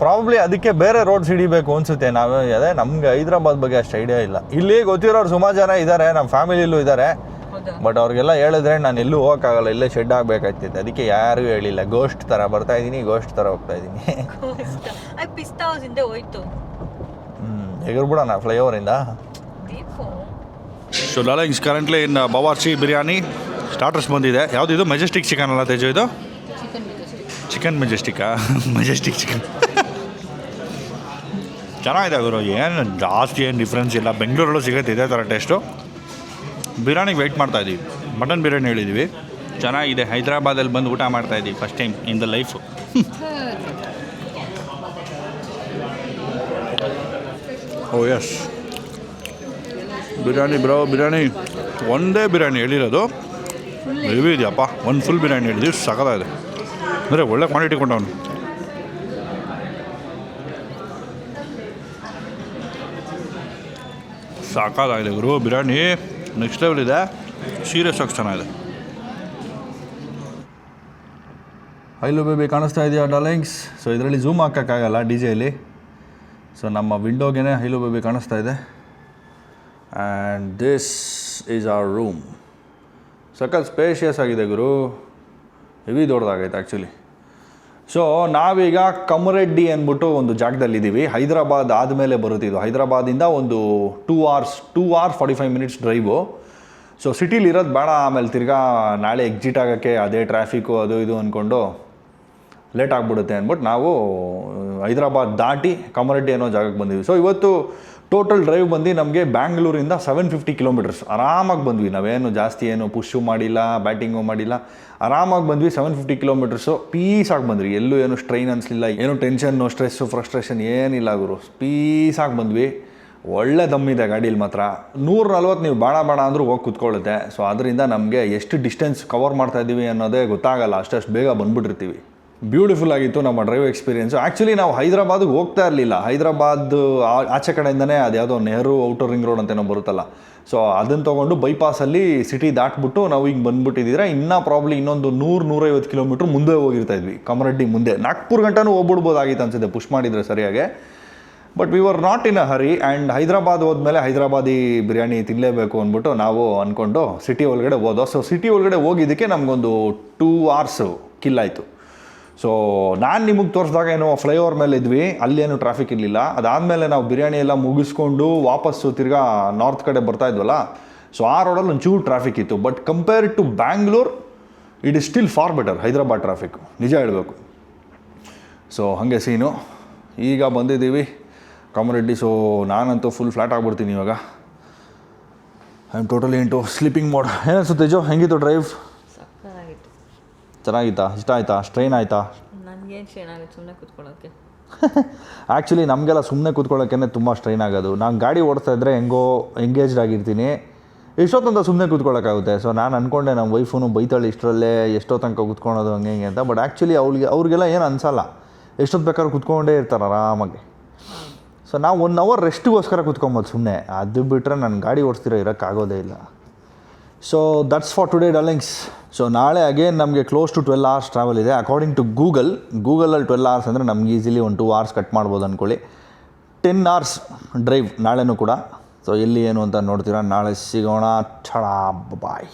ಪ್ರಾಬ್ಲಿ ಅದಕ್ಕೆ ಬೇರೆ ರೋಡ್ಸ್ ಹಿಡಿಬೇಕು ಅನ್ಸುತ್ತೆ. ನಾವು ಅದೇ ನಮ್ಗೆ ಹೈದ್ರಾಬಾದ್ ಬಗ್ಗೆ ಅಷ್ಟು ಐಡಿಯಾ ಇಲ್ಲ. ಇಲ್ಲಿ ಗೊತ್ತಿರೋರು ಸುಮಾರು ಜನ ಇದ್ದಾರೆ ನಮ್ಮ ಫ್ಯಾಮಿಲಿಲೂ ಇದ್ದಾರೆ ಬಟ್ ಅವ್ರಿಗೆಲ್ಲ ಹೇಳಿದ್ರೆ ನಾನು ಎಲ್ಲೂ ಹೋಗೋಕ್ಕಾಗಲ್ಲ ಇಲ್ಲೇ ಶೆಡ್ ಆಗಬೇಕಾಗ್ತಿತ್ತು ಅದಕ್ಕೆ ಯಾರಿಗೂ ಹೇಳಿಲ್ಲ. ಗೋಸ್ಟ್ ಥರ ಬರ್ತಾ ಇದ್ದೀನಿ ಗೋಸ್ಟ್ ಥರ ಹೋಗ್ತಾ ಇದ್ದೀನಿ ಅದು ಪಿಸ್ತಾ ಹೌಸ್ ಹಿಂದೆ ಹೋಯ್ತು ಹ್ಞೂ ಎಗರ್ಬಿಡೋಣ ಫ್ಲೈಓವರಿಂದ. So darlings currently in Bawarchi biryani starters ಬಂದಿದೆ. ಯಾವುದಿದು ಮೆಜೆಸ್ಟಿಕ್ ಚಿಕನ್ ಅಲ್ಲ ತೇಜು ಇದು? ಚಿಕನ್ ಮೆಜೆಸ್ಟಿಕ್ಕಾ ಮೆಜೆಸ್ಟಿಕ್ ಚಿಕನ್ ಚೆನ್ನಾಗಿದೆ ಗುರು. ಏನು ಜಾಸ್ತಿ ಏನು ಡಿಫ್ರೆನ್ಸ್ ಇಲ್ಲ. ಬೆಂಗಳೂರಲ್ಲೂ ಸಿಗುತ್ತೆ ಇದೇ ಥರ ಟೇಸ್ಟು ಬಿರಿಯಾನಿಗೆ ವೆಯ್ಟ್ ಮಾಡ್ತಾ ಇದ್ದೀವಿ ಮಟನ್ ಬಿರಿಯಾನಿ ಹೇಳಿದ್ದೀವಿ ಚೆನ್ನಾಗಿದೆ. ಹೈದ್ರಾಬಾದಲ್ಲಿ ಬಂದು ಊಟ ಮಾಡ್ತಾ ಇದ್ದೀವಿ first time in the life oh yes biryani bro biryani ಒಂದೇ ಬಿರಿಯಾನಿ ಹೇಳಿರೋದು ಹೆವಿ ಇದೆಯಪ್ಪ ಒಂದು ಫುಲ್ ಬಿರಿಯಾನಿ ಹೇಳಿದ್ವಿ ಇದೆ ಅಂದರೆ ಒಳ್ಳೆ ಕ್ವಾಂಟಿಟಿ ಕೊಟ್ಟವನು. ಸಾಕಾಗಿದೆ ಗುರು ಬಿರಿಯಾನಿ ನೆಕ್ಸ್ಟ್ ಲೆವೆಲ್ ಇದೆ. ಸೀರಿಯಸ್ ಆಗಿ ಚೆನ್ನಾಗಿದೆ. ಐಲು ಬೇಬಿ ಕಾಣಿಸ್ತಾ ಇದೆಯಾ ಡಾಲಿಂಗ್ಸ್ ಸೊ ಇದರಲ್ಲಿ ಝೂಮ್ ಹಾಕೋಕ್ಕಾಗಲ್ಲ ಡಿ ಜೆಯಲ್ಲಿ ಸೊ ನಮ್ಮ ವಿಂಡೋಗೆ ಹೈಲು ಬೇಬಿ ಕಾಣಿಸ್ತಾ ಇದೆ. And this is our room ಸಕಲ್ spacious ಆಗಿದೆ ಗುರು. ಹೆವಿ ದೊಡ್ಡದಾಗೈತೆ ಆ್ಯಕ್ಚುಲಿ ಸೊ ನಾವೀಗ ಕಮರೆಡ್ಡಿ ಅಂದ್ಬಿಟ್ಟು ಒಂದು ಜಾಗದಲ್ಲಿದ್ದೀವಿ. ಹೈದರಾಬಾದ್ ಆದಮೇಲೆ ಬರುತ್ತಿದ್ದು ಹೈದರಾಬಾದಿಂದ ಒಂದು two hours two hours forty five minutes drive so ಸಿಟಿಲಿ ಇರೋದು ಬೇಡ. ಆಮೇಲೆ ತಿರ್ಗಾ ನಾಳೆ ಎಕ್ಸಿಟ್ ಆಗೋಕ್ಕೆ ಅದೇ ಟ್ರಾಫಿಕ್ಕು ಅದು ಇದು ಅಂದ್ಕೊಂಡು ಲೇಟ್ ಆಗಿಬಿಡುತ್ತೆ ಅಂದ್ಬಿಟ್ಟು ನಾವು ಹೈದರಾಬಾದ್ ದಾಟಿ ಕಮರೆಡ್ಡಿ ಅನ್ನೋ ಜಾಗಕ್ಕೆ ಬಂದಿವಿ ಸೊ ಇವತ್ತು ಟೋಟಲ್ ಡ್ರೈವ್ ಬಂದು ನಮಗೆ ಬ್ಯಾಂಗ್ಳೂರಿಂದ ಸೆವೆನ್ ಫಿಫ್ಟಿ ಕಿಲೋಮೀಟರ್ಸ್ ಆರಾಮಾಗಿ ಬಂದ್ವಿ. ನಾವೇನು ಜಾಸ್ತಿ ಏನು ಪುಷು ಮಾಡಿಲ್ಲ ಬ್ಯಾಟಿಂಗು ಮಾಡಿಲ್ಲ. ಆರಾಮಾಗಿ ಬಂದ್ವಿ ಸೆವೆನ್ ಫಿಫ್ಟಿ ಕಿಲೋಮೀಟರ್ಸು ಪೀಸಾಗಿ ಬಂದ್ವಿ. ಎಲ್ಲೂ ಏನು ಸ್ಟ್ರೈನ್ ಅನಿಸ್ಲಿಲ್ಲ, ಏನು ಟೆನ್ಷನ್ನು ಸ್ಟ್ರೆಸ್ಸು ಫ್ರಸ್ಟ್ರೇಷನ್ ಏನಿಲ್ಲ ಗುರು. ಪೀಸಾಗಿ ಬಂದ್ವಿ. ಒಳ್ಳೆ ದಮ್ಮಿದೆ ಗಾಡೀಲಿ ಮಾತ್ರ. ನೂರ ನಲ್ವತ್ತು ನೀವು ಬಾಣ ಬಾಣ ಅಂದರೂ ಹೋಗಿ ಕುತ್ಕೊಳ್ಳುತ್ತೆ ಸೊ ಅದರಿಂದ ನಮಗೆ ಎಷ್ಟು ಡಿಸ್ಟೆನ್ಸ್ ಕವರ್ ಮಾಡ್ತಾ ಇದ್ದೀವಿ ಅನ್ನೋದೇ ಗೊತ್ತಾಗಲ್ಲ. ಅಷ್ಟಷ್ಟು ಬೇಗ ಬಂದ್ಬಿಟ್ಟಿರ್ತೀವಿ. ಬ್ಯೂಟಿಫುಲ್ ಆಗಿತ್ತು ನಮ್ಮ ಡ್ರೈವ್ ಎಕ್ಸ್ಪೀರಿಯೆನ್ಸು ಆ್ಯಕ್ಚುಲಿ ನಾವು ಹೈದ್ರಾಬಾದ್ಗೆ ಹೋಗ್ತಾ ಇರಲಿಲ್ಲ. ಹೈದ್ರಾಬಾದ್ ಆಚೆ ಕಡೆಯಿಂದನೇ ಅದ್ಯಾವುದೋ ನೆಹರು ಔಟರ್ ರಿಂಗ್ ರೋಡ್ ಅಂತೇನೋ ಬರುತ್ತಲ್ಲ. ಸೊ ಅದನ್ನು ತೊಗೊಂಡು ಬೈಪಾಸಲ್ಲಿ ಸಿಟಿ ದಾಟ್ಬಿಟ್ಟು ನಾವು ಈಗ ಬಂದ್ಬಿಟ್ಟಿದ್ರೆ ಇನ್ನೂ ಪ್ರಾಬ್ಲಿ ಇನ್ನೊಂದು ನೂರು, ನೂರೈವತ್ತು ಕಿಲೋಮೀಟ್ರ್ ಮುಂದೆ ಹೋಗಿರ್ತಾ ಇದ್ವಿ. ಕಮರಡ್ಡಿ ಮುಂದೆ. ನಾಗ್ಪುರ್ ಗಂಟನೂ ಹೋಗ್ಬಿಡ್ಬೋದಾಗಿತ್ತು ಅನ್ಸುತ್ತೆ ಪುಷ್ ಮಾಡಿದರೆ ಸರಿಯಾಗಿ. But we were not in a hurry and Hyderabad ಹೋದ್ಮೇಲೆ ಹೈದ್ರಾಬಾದಿ ಬಿರಿಯಾನಿ ತಿನ್ನಲೇಬೇಕು ಅಂದ್ಬಿಟ್ಟು ನಾವು ಅಂದ್ಕೊಂಡು ಸಿಟಿ ಒಳಗಡೆ ಹೋದೋ ಸೊ ಸಿಟಿ ಒಳಗಡೆ ಹೋಗಿದ್ದಕ್ಕೆ ನಮಗೊಂದು ಟೂ ಅವರ್ಸು ಕಿಲ್ಲಾಯಿತು ಸೊ ನಾನು ನಿಮಗೆ ತೋರಿಸಿದಾಗ ಏನೋ ಫ್ಲೈಓವರ್ ಮೇಲೆ ಇದ್ವಿ ಅಲ್ಲೇನು ಟ್ರಾಫಿಕ್ ಇರಲಿಲ್ಲ. ಅದಾದಮೇಲೆ ನಾವು ಬಿರಿಯಾನಿ ಎಲ್ಲ ಮುಗಿಸ್ಕೊಂಡು ವಾಪಸ್ಸು ತಿರ್ಗಾ ನಾರ್ತ್ ಕಡೆ ಬರ್ತಾ ಇದ್ವಲ್ಲ ಸೊ ಆ ರೋಡಲ್ಲಿ ಒಂಚೂರು ಟ್ರಾಫಿಕ್ ಇತ್ತು. But compare to Bangalore it is still far better Hyderabad traffic ನಿಜ ಹೇಳಬೇಕು. ಸೊ ಹಾಗೆ ಸೀನು ಈಗ ಬಂದಿದ್ದೀವಿ. ಕಾಮರೆಡ್ಡಿ ಸೊ ನಾನಂತೂ ಫುಲ್ ಫ್ಲಾಟ್ ಆಗಿಬಿಡ್ತೀನಿ ಇವಾಗ. I am totally into sleeping mode ಏನಿಸುತ್ತೆ ಜೋ ಹೆಂಗಿತ್ತು ಡ್ರೈವ್ ಚೆನ್ನಾಗಿತ್ತಾ ಇಷ್ಟ ಆಯ್ತಾ? ಸ್ಟ್ರೈನ್ ಆಯ್ತಾ? ನನಗೇನು ಏನಾಗುತ್ತೆ ಸುಮ್ಮನೆ ಕೂತ್ಕೊಳ್ಳೋಕ್ಕೆ ಆ್ಯಕ್ಚುಲಿ ನಮಗೆಲ್ಲ ಸುಮ್ಮನೆ ಕೂತ್ಕೊಳ್ಳೋಕ್ಕೇ ತುಂಬ ಸ್ಟ್ರೈನ್ ಆಗೋದು. ನಾನು ಗಾಡಿ ಓಡಿಸ್ತಾ ಇದ್ದರೆ ಹೆಂಗೋ ಎಂಗೇಜ್ಡ್ ಆಗಿರ್ತೀನಿ. ಎಷ್ಟೊತ್ತಂತ ಸುಮ್ಮನೆ ಕೂತ್ಕೊಳ್ಳೋಕ್ಕಾಗುತ್ತೆ. ಸೊ ನಾನು ಅಂದ್ಕೊಂಡೆ ನಮ್ಮ ವೈಫುನು ಬೈತಾಳೆ ಇಷ್ಟರಲ್ಲೇ ಎಷ್ಟೋ ತನಕ ಕೂತ್ಕೊಳೋದು ಹಂಗೆ ಹಿಂಗೆ ಅಂತ. ಬಟ್ ಆ್ಯಕ್ಚುಲಿ ಅವ್ಳಿಗೆ ಅವ್ರಿಗೆಲ್ಲ ಏನು ಅನಿಸಲ್ಲ. ಎಷ್ಟೊತ್ತು ಬೇಕಾದ್ರೂ ಕೂತ್ಕೊಂಡೇ ಇರ್ತಾರೆ ಆರಾಮಾಗಿ. ಸೊ ನಾವು ಒನ್ ಅವರ್ ರೆಸ್ಟಿಗೋಸ್ಕರ ಕೂತ್ಕೊಬೋದು ಸುಮ್ಮನೆ ಅದು ಬಿಟ್ಟರೆ ನಾನು ಗಾಡಿ ಓಡಿಸ್ತಿರೋ ಇರೋಕ್ಕಾಗೋದೇ ಇಲ್ಲ. So that's for today darlings so ನಾಳೆ ಅಗೇನ್ ನಮಗೆ close to twelve hours travel ಇದೆ. ಅಕಾರ್ಡಿಂಗ್ ಟು ಗೂಗಲ್ ಗೂಗಲಲ್ಲಿ ಟ್ವೆಲ್ ಅವರ್ಸ್ ಅಂದರೆ ನಮ್ಗೆ ಈಸಿಲಿ ಒಂದು ಟೂ ಅವರ್ಸ್ ಕಟ್ ಮಾಡ್ಬೋದು ಅಂದ್ಕೊಳ್ಳಿ ಟೆನ್ ಅವರ್ಸ್ ಡ್ರೈವ್ ನಾಳೆನೂ ಕೂಡ. ಸೊ ಎಲ್ಲಿ ಏನು ಅಂತ ನೋಡ್ತೀರಾ? ನಾಳೆ ಸಿಗೋಣ. ಛಳಾ ಬಾಯ್